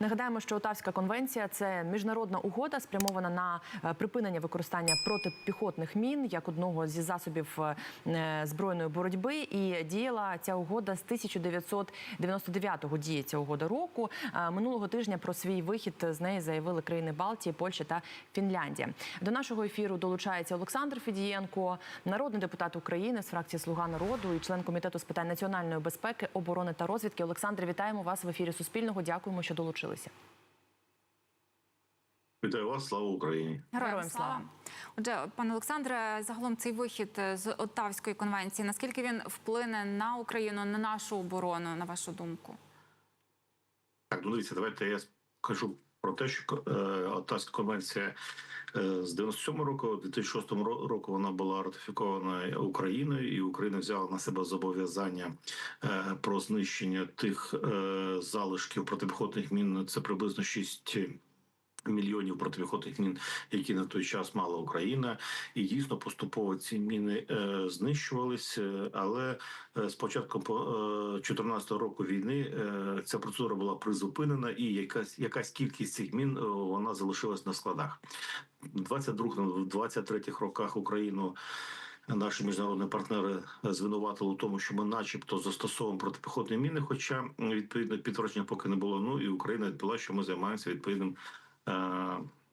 Нагадаємо, що Отавська конвенція це міжнародна угода, спрямована на е, припинення використання протипіхотних мін як одного зі засобів е, збройної боротьби. І діяла ця угода з 1999-го діє ця угода року. Е, Минулого тижня про свій вихід з неї заявили країни Балтії, Польща та Фінляндія. До нашого ефіру долучається Олександр Федієнко, народний депутат України з фракції Слуга народу і член комітету з питань національної безпеки, оборони та розвідки. Олександр, вітаємо вас в ефірі Суспільного. Дякуємо, що долучилися. Вітаю вас, слава Україні! Героям слава. Отже, пане Олександре, загалом цей вихід з Оттавської конвенції, наскільки він вплине на Україну, на нашу оборону, на вашу думку? Так, ну дивіться, давайте я скажу про те, що е, Оттавська конвенція е, з 97 року, 2006 ро- року вона була ратифікована Україною, і Україна взяла на себе зобов'язання е, про знищення тих е, залишків протипіхотних мін. Це приблизно 6 Мільйонів протипіхотних мін, які на той час мала Україна, і дійсно поступово ці міни е, знищувались. е, Але е, з початком 2014 року війни е, ця процедура була призупинена, і якась якась кількість цих мін е, вона залишилась на складах. В 22-23 роках Україну. Наші міжнародні партнери звинуватили у тому, що ми, начебто, застосовуємо протипіхотні міни, хоча відповідно підтвердження поки не було. Ну і Україна відповіла, що ми займаємося відповідним е,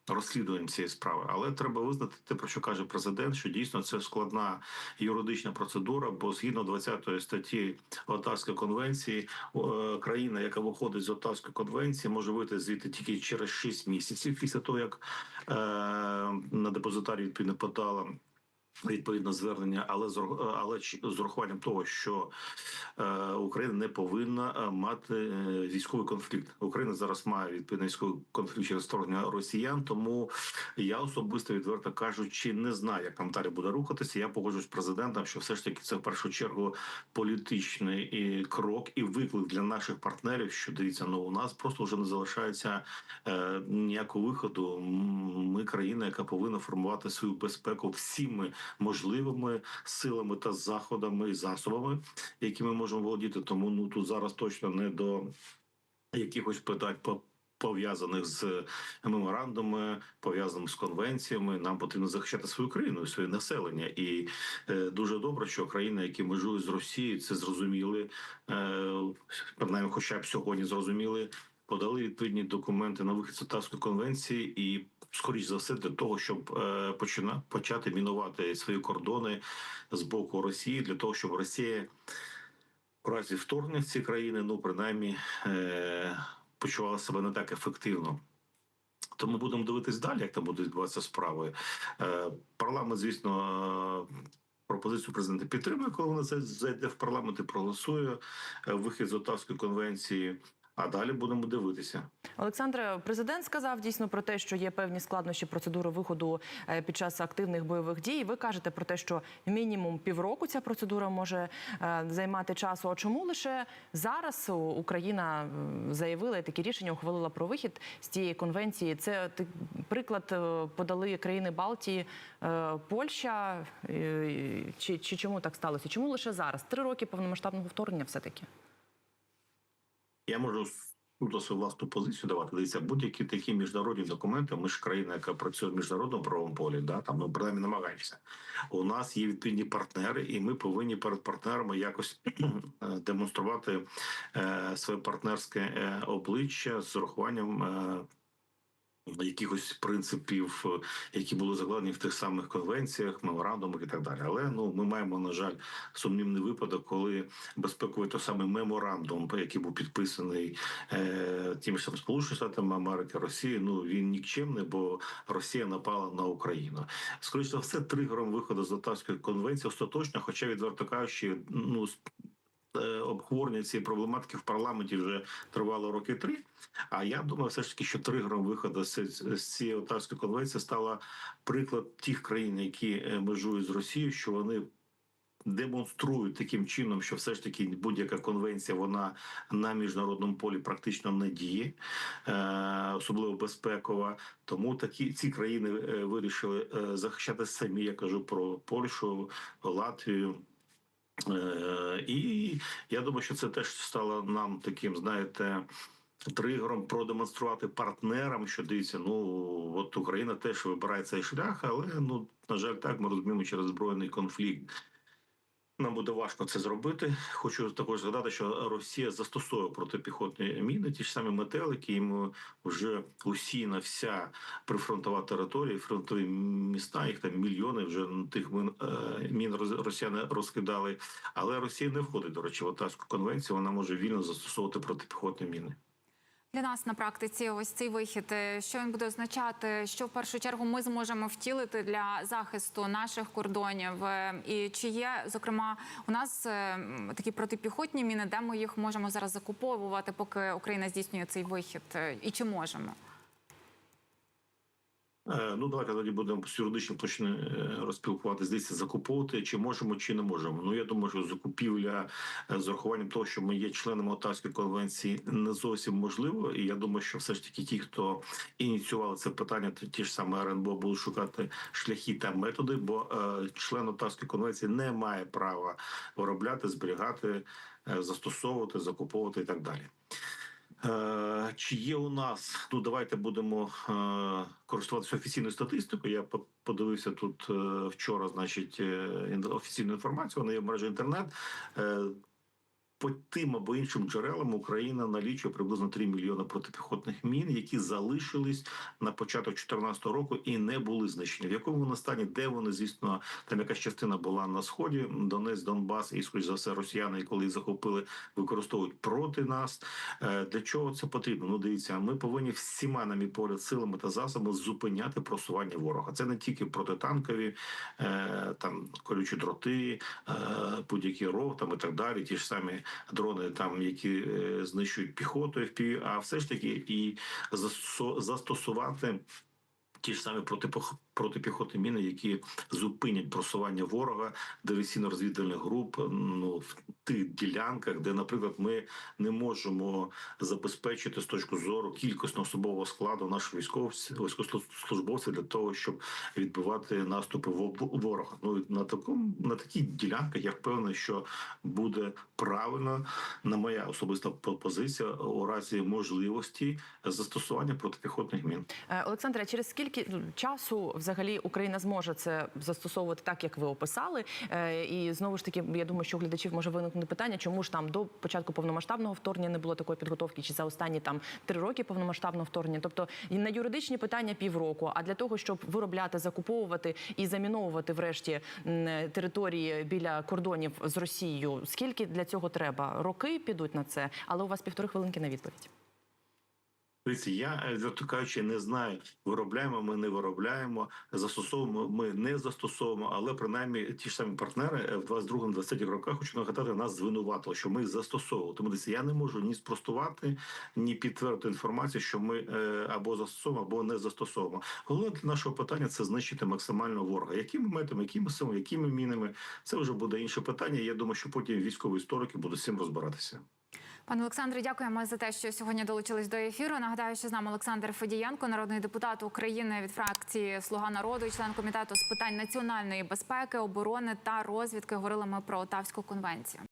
розслідуванням цієї справи. Але треба визнати те, про що каже президент, що дійсно це складна юридична процедура, бо згідно 20 статті Отавської конвенції, е, країна, яка виходить з Отавської конвенції, може вийти звідти тільки через 6 місяців після того, як е, на депозитарі відповідно подала. Відповідно звернення, але з ур- але з урахуванням того, що е, Україна не повинна е, мати е, військовий конфлікт. Україна зараз має відповідний військовий конфлікт через вторгнення росіян. Тому я особисто відверто кажучи, не знаю, як там далі буде рухатися. Я погоджуюсь з президентом, що все ж таки це в першу чергу політичний і крок і виклик для наших партнерів. Що дивіться, ну у нас просто вже не залишається е, ніякого виходу. Ми країна, яка повинна формувати свою безпеку всіми можливими силами та заходами і засобами, які ми можемо володіти. Тому ну тут зараз точно не до якихось питань по. Пов'язаних з меморандумами, пов'язаних з конвенціями, нам потрібно захищати свою країну, своє населення. І е, дуже добре, що країни, які межують з Росією, це зрозуміли, е, принаймні, хоча б сьогодні зрозуміли, подали відповідні документи на вихід з Отавської конвенції і. Скоріш за все для того, щоб е, почина почати мінувати свої кордони з боку Росії, для того, щоб Росія в разі вторгнення в ці країни, ну принаймні, е, почувала себе не так ефективно. Тому будемо дивитись далі, як там будуть відбуватися справи. Е, парламент, звісно. Пропозицію президента підтримує, коли вона зай- зайде в парламент і проголосує вихід з Отавської конвенції. А далі будемо дивитися. Олександре, президент сказав дійсно про те, що є певні складнощі процедури виходу е, під час активних бойових дій. Ви кажете про те, що мінімум півроку ця процедура може е, займати часу. А чому лише зараз Україна заявила і такі рішення ухвалила про вихід з цієї конвенції? Це приклад е, подали країни Балтії, Польща. Чи, чи чому так сталося? Чому лише зараз? Три роки повномасштабного вторгнення, все таки. Я можу суто свою власну позицію давати. Дивіться, будь-які такі міжнародні документи. Ми ж країна, яка працює в міжнародному правовому полі, да там ми принаймні намагаємося. У нас є відповідні партнери, і ми повинні перед партнерами якось е, демонструвати е, своє партнерське е, обличчя з урахуванням. Якихось принципів, е, які були закладені в тих самих конвенціях, меморандумах і так далі. Але ну ми маємо на жаль сумнівний випадок, коли безпековий той самий меморандум, який був підписаний е, тими ж самими Сполученими Штатами Америки, Росії, ну він нікчемний, бо Росія напала на Україну. Скоріше все, тригером виходу з Отавської конвенції остаточно, хоча відверто кажучи, ну обговорення цієї проблематики в парламенті вже тривало роки три. А я думаю, все ж таки, що тригером виходу з, цієї Отавської конвенції стала приклад тих країн, які е, межують з Росією, що вони. Демонструють таким чином, що все ж таки будь-яка конвенція вона на міжнародному полі практично не діє, е, особливо безпекова. Тому такі ці країни е, вирішили е, захищати самі. Я кажу про Польщу, Латвію. Е, Я думаю, що це теж стало нам таким, знаєте, тригером продемонструвати партнерам, що дивіться, ну от Україна теж вибирає цей шлях, але ну на жаль, так ми розуміємо через збройний конфлікт. Нам буде важко це зробити. Хочу також згадати, що Росія застосовує протипіхотні міни, ті ж самі метелики. Ми вже усіяна вся прифронтова територія, фронтові міста. Їх там мільйони вже тих мін, е, мін роз- росіяни розкидали. Але Росія не входить, до речі, в Отавську конвенцію. Вона може вільно застосовувати протипіхотні міни. Для нас на практиці ось цей вихід, е, що він буде означати, що в першу чергу ми зможемо втілити для захисту наших кордонів, Е, і чи є зокрема у нас е, такі протипіхотні міни, де ми їх можемо зараз закуповувати, поки Україна здійснює цей вихід, і чи можемо? Е, Ну, давайте тоді будемо з юридичної точно е, розпілкуватися. Здається, закуповувати чи можемо, чи не можемо. Ну я думаю, що закупівля е, з урахуванням того, що ми є членами Отавської конвенції, не зовсім можливо. І я думаю, що все ж таки ті, хто ініціювали це питання, то ті ж саме РНБО будуть шукати шляхи та методи, бо член Отавської конвенції не має права виробляти, зберігати, застосовувати, закуповувати і так далі. Е, Чи є у нас? Ну давайте будемо е, користуватися офіційною статистикою. Я по- подивився тут е, вчора, значить, офіційну інформацію. Вона є в мережі інтернет. По тим або іншим джерелам Україна налічує приблизно 3 мільйони протипіхотних мін, які залишились на початок 2014 року і не були знищені. В якому вони стані, де вони, звісно, там якась частина була на сході, Донець, Донбас, і скоріш за все, росіяни, коли їх захопили, використовують проти нас. Е, Для чого це потрібно? Ну дивіться, ми повинні всіма, на мій погляд, силами та засобами зупиняти просування ворога. Це не тільки протитанкові, е, там колючі дроти, е, будь-які ров там і так далі. Ті ж самі дрони, там які е, знищують піхоту FPV, а все ж таки і застосувати. Ті ж самі протипох- протипіхотні міни, які зупинять просування ворога, диверсійно-розвідувальних груп ну в тих ділянках, де, наприклад, ми не можемо забезпечити з точки зору кількісного особового складу наших військовослужбовців для того, щоб відбивати наступи во- ворога. Ну на такому на таких ділянках я впевнений, що буде правильно на моя особиста позиція у разі можливості застосування протипіхотних мін. Е, Олександре, через скільки ну, часу взагалі Україна зможе це застосовувати так, як ви описали? Е, І знову ж таки, я думаю, що у глядачів може виникнути питання, чому ж там до початку повномасштабного вторгнення не було такої підготовки, чи за останні там три роки повномасштабного вторгнення? Тобто на юридичні питання півроку, а для того, щоб виробляти, закуповувати і заміновувати врешті території біля кордонів з Росією, скільки для цього треба? Роки підуть на це, але у вас півтори хвилинки на відповідь. Дивіться, я е, відверто кажучи, не знаю, виробляємо ми, не виробляємо, застосовуємо ми не застосовуємо, але принаймні ті ж самі партнери е, в 22-23 роках хочу нагадати, нас звинуватили, що ми застосовували. Тому дивіться, я не можу ні спростувати, ні підтвердити інформацію, що ми е, або застосовуємо, або не застосовуємо. Головне для нашого питання це знищити максимально ворога. Якими метами, якими силами, якими мінами це вже буде інше питання. Я думаю, що потім військові історики будуть з цим розбиратися. Пане Олександре, дякуємо за те, що сьогодні долучились до ефіру. Нагадаю, що з нами Олександр Федієнко, народний депутат України від фракції Слуга народу і член комітету з питань національної безпеки, оборони та розвідки. Говорили ми про Отавську конвенцію.